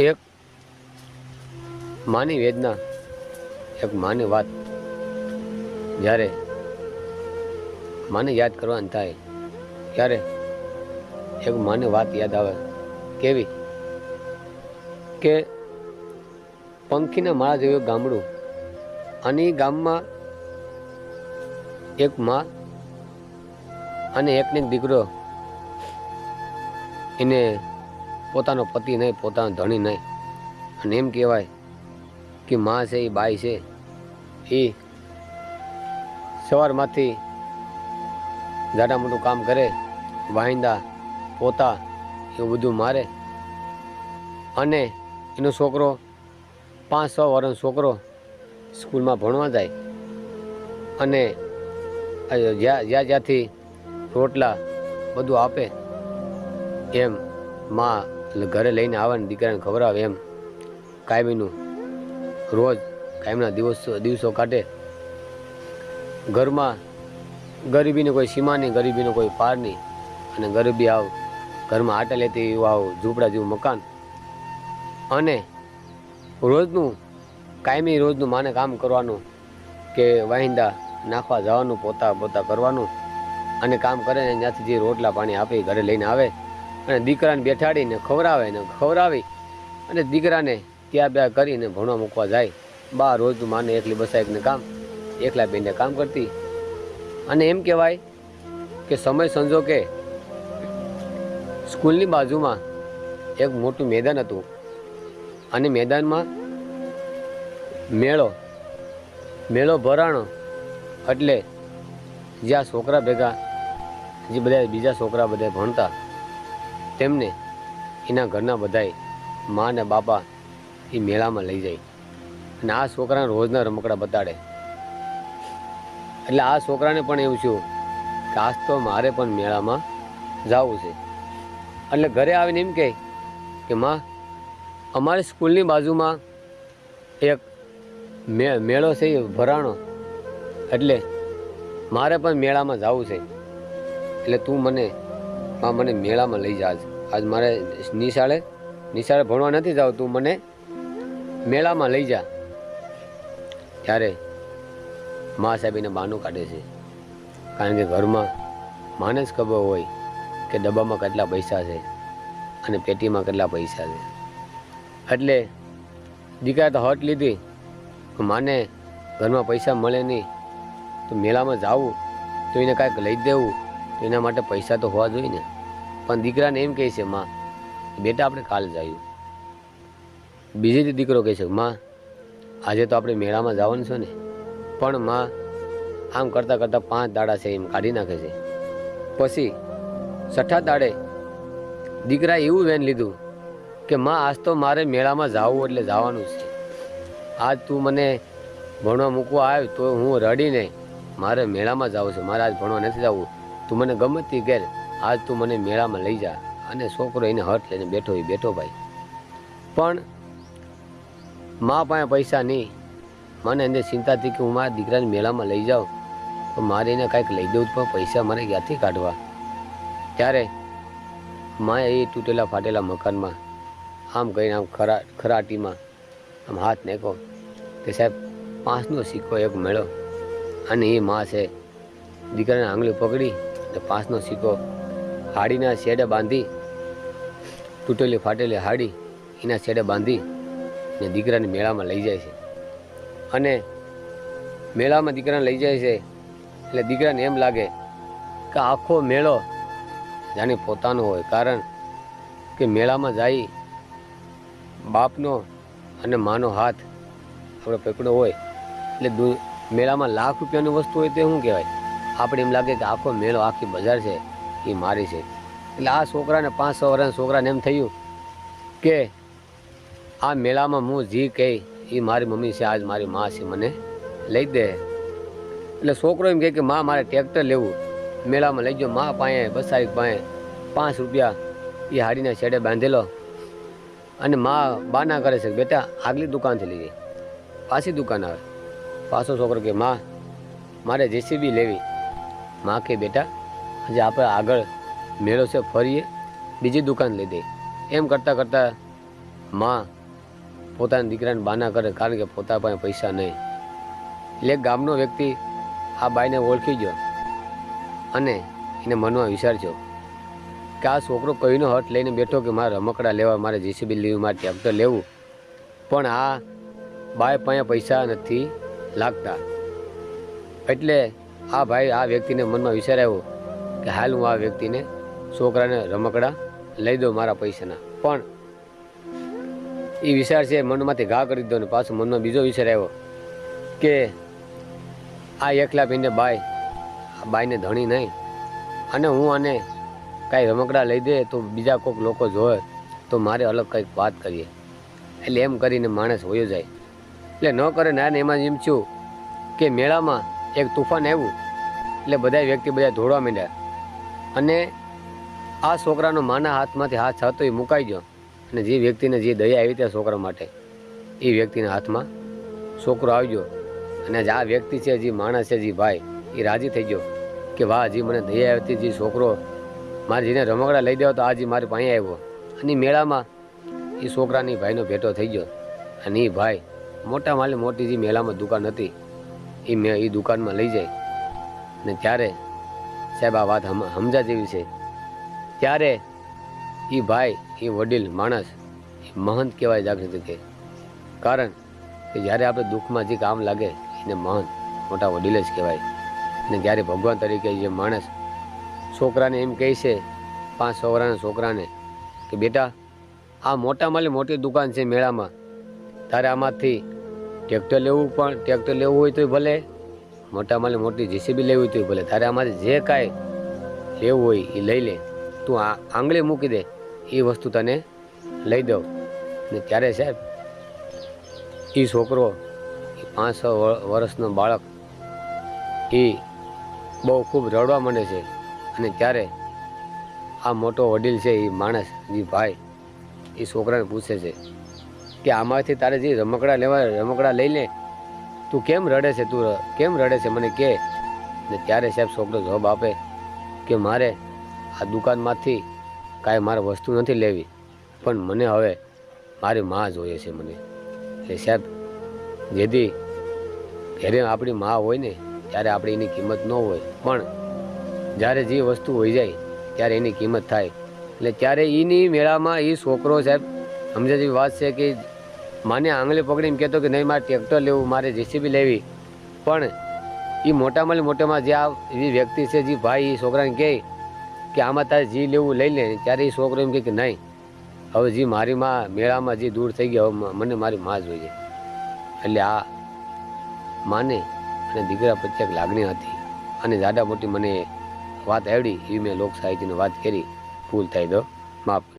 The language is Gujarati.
એક માની વેદના, એક માની વાત જ્યારે માને યાદ કરવાની થાય, ત્યારે એક માની વાત યાદ આવે કેવી? કે પંખીના માળા જેવું ગામડું, અને એ ગામમાં એક માં અને એકને દીકરો, એને પોતાનો પતિ નહીં, પોતાનો ધણી નહીં. અને એમ કહેવાય કે માં છે, એ બાઈ છે, એ સવારમાંથી જાડા મોટું કામ કરે વાહિંદા પોતા, એવું બધું મારે. અને એનો છોકરો, પાંચ છ વર્ષનો છોકરો સ્કૂલમાં ભણવા જાય. અને જ્યાં જ્યાં જ્યાંથી રોટલા બધું આપે, એમ માં ઘરે લઈને આવે ને દીકરાને ખવડાવે એમ. કાયમીનું રોજ કાયમના દિવસો દિવસો કાઢે. ઘરમાં ગરીબીની કોઈ સીમા નહીં, ગરીબીનો કોઈ પાર નહીં. અને ગરીબી આવ, ઘરમાં આટા લેતી એવું આવ, ઝૂંપડા જેવું મકાન. અને રોજનું, કાયમી રોજનું માને કામ કરવાનું કે વાહિંદા નાખવા જવાનું, પોતા પોતા કરવાનું. અને કામ કરે ને ત્યાંથી જે રોટલા પાણી આપે ઘરે લઈને આવે. અને દીકરાને બેઠાડીને ખવડાવે ને ખવડાવી અને દીકરાને ત્યાં બે કરીને ભણવા મૂકવા જાય. બા રોજ માને એકલી બસાયકને કામ, એકલા બેને કામ કરતી. અને એમ કહેવાય કે સમય સંજોગે સ્કૂલની બાજુમાં એક મોટું મેદાન હતું. અને મેદાનમાં મેળો મેળો ભરાણો એટલે જ્યાં છોકરા ભેગા, જે બધા બીજા છોકરા બધા ભણતા. તેમને એના ઘરના બધાય મા ને બાપા એ મેળામાં લઈ જાય. અને આ છોકરાને રોજના રમકડા બતાડે. એટલે આ છોકરાને પણ એવું થયું કે આજ તો મારે પણ મેળામાં જવું છે. એટલે ઘરે આવીને એમ કહે કે, માં, અમારી સ્કૂલની બાજુમાં એક મે- મેળો છે ભરાણો. એટલે મારે પણ મેળામાં જવું છે. એટલે તું મને, માં મને મેળામાં લઈ જા આજ મારે નિશાળે નિશાળે ભણવા નથી જાવ તું મને મેળામાં લઈ જા. ત્યારે મા સાહેબ એને બહાનું કાઢે છે. કારણ કે ઘરમાં માને જ ખબર હોય કે ડબ્બામાં કેટલા પૈસા છે અને પેટીમાં કેટલા પૈસા છે. એટલે દીકરા તો હટ લીધી માને ઘરમાં પૈસા મળે નહીં, તો મેળામાં જાવું, તો એને કાંઈક લઈ દેવું, તો એના માટે પૈસા તો હોવા જોઈએ ને. પણ દીકરાને એમ કહે છે, માં, બેટા, આપણે કાલ જઈએ બીજી દીકરો કહે છે, માં, આજે તો આપણે મેળામાં જવાનું છે ને, પણ, માં, આમ કરતાં કરતાં પાંચ દાડા છે એમ કાઢી નાખે છે. પછી છઠ્ઠા દાડે દીકરાએ એવું વેન લીધું કે, માં, આજ તો મારે મેળામાં જવું એટલે જવાનું છે. આજ તું મને ભણવા મૂકવા આવ્યો તો હું રડીને મારે મેળામાં જવું છે. મારે આજ ભણવા નથી જવું. તું મને ગમે તે ઘેર આજ તું મને મેળામાં લઈ જા અને છોકરો એને હટ લઈને બેઠો એ બેઠો ભાઈ. પણ મા પાસે પૈસા નહીં. મને અંદર ચિંતા હતી કે હું મારા દીકરાને મેળામાં લઈ જાઉં, તો મારે એને કાંઈક લઈ દઉં પણ પૈસા મારે ક્યાંથી કાઢવા? ત્યારે માએ એ તૂટેલા ફાટેલા મકાનમાં આમ કહીને આમ ખરા, ખરાટીમાં આમ હાથ નાખ્યો કે સાહેબ, પાંચનો સિક્કો એક મેળો. અને એ માં છે, દીકરાને આંગળી પકડી અને પાંચનો સિક્કો હાડીના શેડે બાંધી, તૂટેલી ફાટેલી હાડી એના શેડે બાંધી ને દીકરાને મેળામાં લઈ જાય છે. અને મેળામાં દીકરાને લઈ જાય છે એટલે દીકરાને એમ લાગે કે આખો મેળો જાણે પોતાનો હોય. કારણ કે મેળામાં જાય બાપનો અને માનો હાથ આપણો પકડો હોય. એટલે મેળામાં લાખ રૂપિયાની વસ્તુ હોય તે શું કહેવાય? આપણે એમ લાગે કે આખો મેળો, આખી બજાર છે. એ મારી છે. એટલે આ છોકરાને પાંચ છ વર્ષના છોકરાને એમ થયું કે આ મેળામાં હું જી કહી એ મારી મમ્મી છે, આજ મારી મા છે, મને લઈ દે. એટલે છોકરો એમ કહે કે માં, મારે ટ્રેક્ટર લેવું. મેળામાં લઈ ગયો મા પાસે બસારી પાસે પાંચ રૂપિયા એ હાડીના છેડે બાંધેલો. અને મા બાના કરે છે બેટા આગલી દુકાનથી લઈ જાય પાછી દુકાન આવે. પાછો છોકરો કે માં, મારે જેસીબી લેવી. માં કે બેટા હજી આપણે આગળ મેળો છે, ફરીએ, બીજી દુકાન લઈ દે એમ કરતાં કરતાં માં પોતાના દીકરાને બાના કરે, કારણ કે પોતા પાસે પૈસા નહીં. એટલે ગામનો વ્યક્તિ આ બાઈને ઓળખી ગયો અને એને મનમાં વિચારજો કે આ છોકરો કઈનો હટ લઈને બેઠો કે મારે રમકડા લેવા, મારે જીસીબી લેવું, મારે ટ્રેક્ટર લેવું. પણ આ બાય પાસે પૈસા નથી લાગતા. એટલે આ ભાઈ આ વ્યક્તિને મનમાં વિચાર આવ્યો કે હાલ હું આ વ્યક્તિને છોકરાને રમકડા લઈ દઉં મારા પૈસાના. પણ એ વિચાર છે, મનમાંથી ઘા કરી દીધો ને પાછો મનમાં બીજો વિચાર આવ્યો કે આ એકલા પીને બાય આ બાઈને ધણી નહીં. અને હું આને કાંઈ રમકડા લઈ દે તો બીજા કોઈક લોકો જોવે તો મારે અલગ કંઈક વાત કરીએ. એટલે એમ કરીને માણસ હોયો જાય. એટલે ન કરે ને એમાં એમ થયું કે મેળામાં એક તુફાન આવ્યું. એટલે બધા વ્યક્તિ બધા દોડવા માંડ્યા. અને આ છોકરાનો માના હાથમાંથી હાથ હતો એ મુકાઈ ગયો. અને જે વ્યક્તિને જે દયા આવી ત્યાં છોકરા માટે, એ વ્યક્તિના હાથમાં છોકરો આવ્યો. અને જે આ વ્યક્તિ છે, જે માણસ છે, જે ભાઈ, એ રાજી થઈ ગયો કે, વાહ જી મને દયા આવી જે છોકરો મારે જેને રમકડા લઈ દેવા તો આજે મારી પાસે આવ્યો. અને મેળામાં એ છોકરાની ભાઈનો ભેટો થઈ ગયો. અને એ ભાઈ મોટા માલે મોટી જે મેળામાં દુકાન હતી, એ મેં, એ દુકાનમાં લઈ જાય. ને ત્યારે સાહેબ, આ વાત સમજા જેવી છે. ત્યારે એ ભાઈ એ વડીલ, માણસ એ મહંત કહેવાય જાગૃતિ કે કારણ કે જ્યારે આપણે દુઃખમાં જે કામ લાગે, એને મહંત, મોટા વડીલ જ કહેવાય. ને જ્યારે ભગવાન તરીકે જે માણસ છોકરાને એમ કહે છે, પાંચ છોકરાના છોકરાને, કે બેટા, આ મોટા માલે મોટી દુકાન છે મેળામાં. તારે આમાંથી ટ્રેક્ટર લેવું પણ, ટ્રેક્ટર લેવું હોય તોય ભલે મોટા માલે મોટી જીસીબી લેવી હતી ભલે. તારે આમાંથી જે કાંઈ લેવું હોય એ લઈ લે. તું આ આંગળી મૂકી દે. એ વસ્તુ તને લઈ દઉં. ને ત્યારે સાહેબ એ છોકરો પાંચ છ વર્ષનો બાળક એ બહુ ખૂબ રડવા માંડે છે. અને ત્યારે આ મોટો વડીલ છે એ માણસ, જે ભાઈ, એ છોકરાને પૂછે છે કે આમાંથી તારે જે રમકડા લેવા, રમકડા લઈ લે તું કેમ રડે છે? તું કેમ રડે છે? મને કે. ને ત્યારે સાહેબ છોકરો જવાબ આપે કે, મારે આ દુકાનમાંથી કાંઈ મારે વસ્તુ નથી લેવી, પણ મને હવે મારી મા જોઈએ છે મને. એટલે સાહેબ, જેથી ઘરે આપણી મા હોય ને, ત્યારે આપણે એની કિંમત ન હોય, પણ જ્યારે જે વસ્તુ હોઈ જાય, ત્યારે એની કિંમત થાય. એટલે ત્યારે એની મેળામાં એ છોકરો સાહેબ સમજે જેવી વાત છે કે માને આંગળી પકડીને કહેતો કે નહીં, મારે ટ્રેક્ટર લેવું, મારે જેસીબી લેવી. પણ એ મોટામાં મોટામાં જે આ એવી વ્યક્તિ છે, જે ભાઈ એ છોકરાને કહે કે આમાં તારે જે લેવું લઈ લે. ત્યારે એ છોકરો એમ કહે કે નહીં. હવે જે મારી માં મેળામાં જે દૂર થઈ ગયા, હવે મને મારી માં જોઈએ. એટલે આ માને અને દીકરા પ્રત્યે એક લાગણી હતી. અને જાડા મોટી મને વાત આવડી એવી મેં લોક સાહિત્યની વાત કરી. ભૂલ થઈ તો માફ